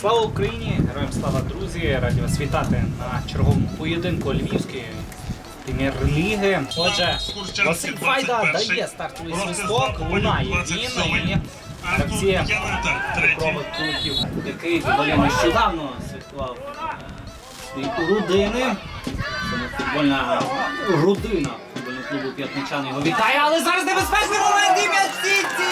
Слава Україні! Героям слава друзі! Раді вас вітати на черговому поєдинку Львівської прем'єр-ліги. Отже, Василь Файда дає стартовий свисток, лунає він і гравці покрових куликів, який доволі нещодавно святкував е, свої родини. Футбольна родина футбольного клубу П'ятничани його вітає, але зараз небезпечний момент і м'яч в сітці!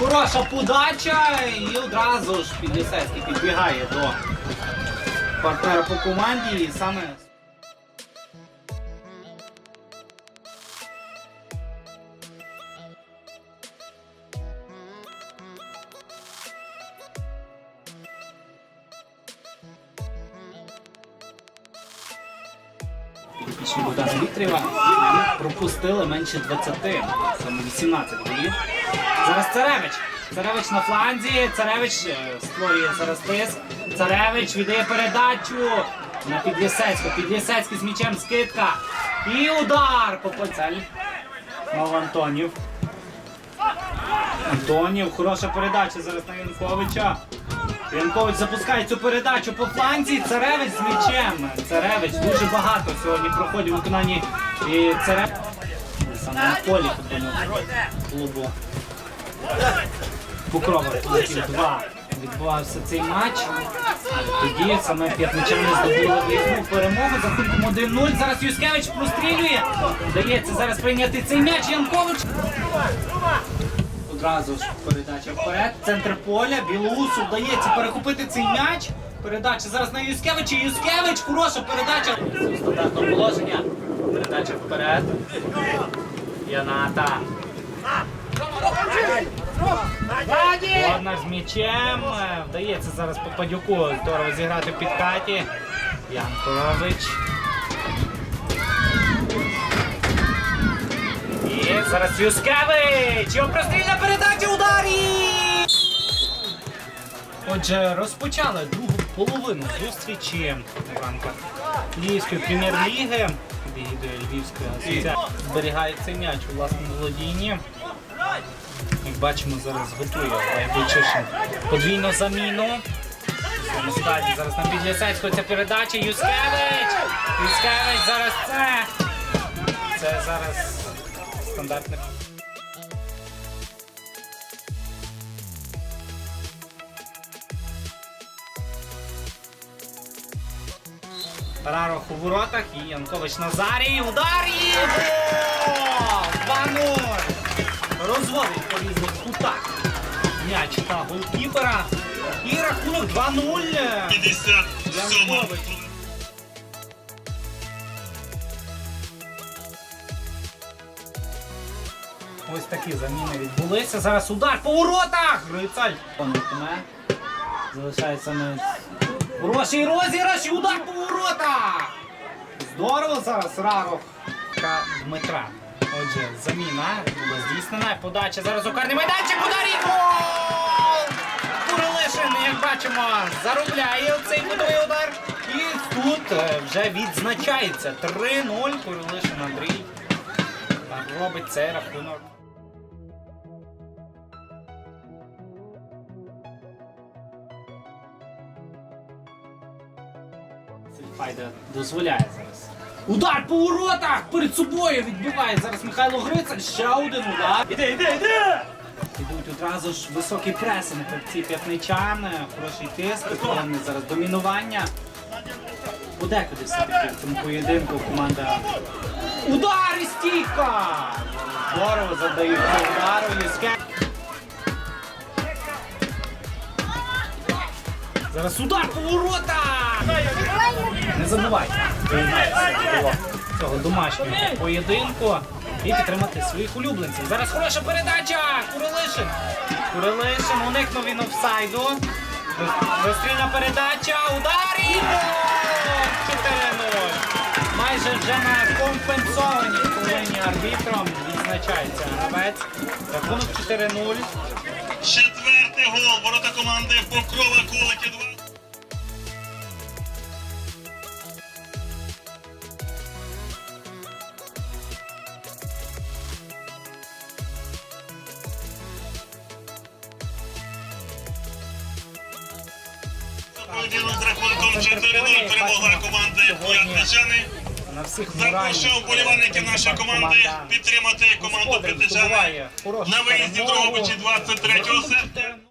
1-0! Хороша подача і одразу ж Підлісецький підбігає до партнера по команді і саме підопічні Богдана Вітрєва пропустили менше 20, саме 18 голів. Зараз Царевич. Царевич на фланзі. Царевич е, створює зараз тиск. Царевич віддає передачу на Підлісецьку. Підлісецький з м'ячем скидка. І удар по поцель. Знову Антонів. Антонів, хороша передача зараз на Янковича. Янкович запускає цю передачу по фланзі. Царевич з м'ячем. Царевич дуже багато сьогодні проходить у виконанні і Царевич. Саме на полі футбольного клубу. Покрова Куликів 2 відбувався цей матч. Тоді саме п'ятничани здобули виїзну перемогу за рахунком 1-0. Зараз Юскевич прострілює. Вдається зараз прийняти цей м'яч. Янкович. Одразу ж передача вперед. Центр поля. Білоусу вдається перехопити цей м'яч. Передача зараз на Юскевича. Юскевич, хороша передача. Стандартного положення. Передача вперед. Яната. Ладно, з м'ячем. Вдається зараз Попадюку здорово зіграти в підкаті. Янкович. І зараз Юскевич! Його прострільна передача ударі! Отже, розпочали другу половину зустрічі в рамках Львівської прем'єр-ліги. Відвідує Львівська асоціація. Зберігає м'яч у власному володінні. Як бачимо, зараз готує Байбучишин подвійну заміну. Зараз на Підлісецького ця передача. Юскевич! Юскевич зараз це. Це зараз стандартне. Рарох у воротах і Янкович Назарій. Удар гол! 2-0! Розводить по різних кутах м'яч та голкіпера. І рахунок 2-0. 57 Янкович. Ось такі заміни відбулися. Зараз удар по воротах! Грицаль. Панутиме. Залишається ми. Хороший розіграш і удар по воротах! Здорово зараз Рарох та Дмитра. Отже, заміна була здійснена. Подача зараз у карний майданчик. Удар і гол! Курилишин, як бачимо, заробляє цей кутовий удар. І тут е, вже відзначається 3-0. Курилишин Андрій робить цей рахунок. Файда дозволяє зараз. Удар по воротах! Перед собою відбиває зараз Михайло Грицаль. Ще один удар. Іде, іде, іде! Ідуть одразу ж високий пресинг. Ці п'ятничани, хороший тиск, головне зараз домінування. Подекуди все-таки в цьому поєдинку команда. Удар і стійка! Здорово задають цей удар. Юске. Зараз удар по воротах! Не забувайте цього домашнього поєдинку і підтримати своїх улюбленців. Зараз хороша передача! Курилишин! Курилишин уникнув він офсайду. Розстрільна передача, удар і гол! 4-0. Майже вже на компенсованій хвилині арбітром відзначається гравець. Рахунок 4-0. Класний гол, ворота команди Покрова Кулики 2. Поєдинок з команди П'ятничани. Запрошую вболівальників нашої команди підтримати команду П'ятничани на виїзді Дрогобичі 23 серпня.